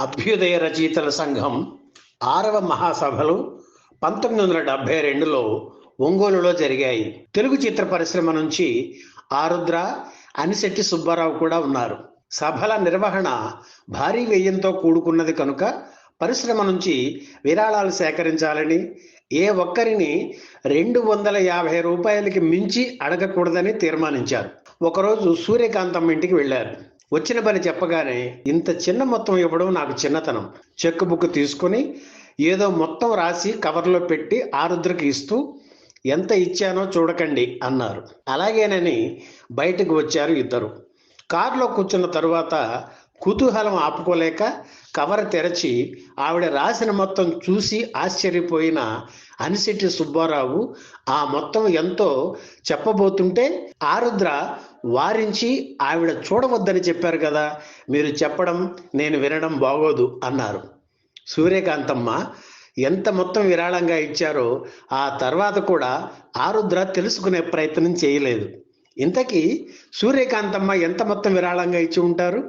అభ్యుదయ రచయితల సంఘం ఆరవ మహాసభలు పంతొమ్మిది వందల డెబ్బై రెండులో ఒంగోలులో జరిగాయి. తెలుగు చిత్ర పరిశ్రమ నుంచి ఆరుద్ర అనిశెట్టి సుబ్బారావు కూడా ఉన్నారు. సభల నిర్వహణ భారీ వ్యయంతో కూడుకున్నది కనుక పరిశ్రమ నుంచి విరాళాలు సేకరించాలని ఏ ఒక్కరిని రెండు వందల యాభై రూపాయలకి మించి అడగకూడదని తీర్మానించారు. ఒకరోజు సూర్యకాంతమ్మ ఇంటికి వెళ్ళారు. వచ్చిన పని చెప్పగానే ఇంత చిన్న మొత్తం ఇవ్వడం నాకు చిన్నతనం. చెక్ బుక్ తీసుకుని ఏదో మొత్తం రాసి కవర్లో పెట్టి ఆరుద్రకి ఇస్తూ ఎంత ఇచ్చానో చూడకండి అన్నారు. అలాగేనని బయటకు వచ్చారు ఇద్దరు. కారులో కూర్చున్న తరువాత కుతూహలం ఆపుకోలేక కవర్ తెరచి ఆవిడ రాసిన మొత్తం చూసి ఆశ్చర్యపోయిన అనిశెట్టి సుబ్బారావు ఆ మొత్తం ఎంతో చెప్పబోతుంటే ఆరుద్ర వారించి ఆవిడ చూడవద్దని చెప్పారు కదా మీరు చెప్పడం నేను వినడం బాగోదు అన్నారు. సూర్యకాంతమ్మ ఎంత మొత్తం విరాళంగా ఇచ్చారో ఆ తర్వాత కూడా ఆరుద్ర తెలుసుకునే ప్రయత్నం చేయలేదు. ఇంతకీ సూర్యకాంతమ్మ ఎంత మొత్తం విరాళంగా ఇచ్చి ఉంటారు?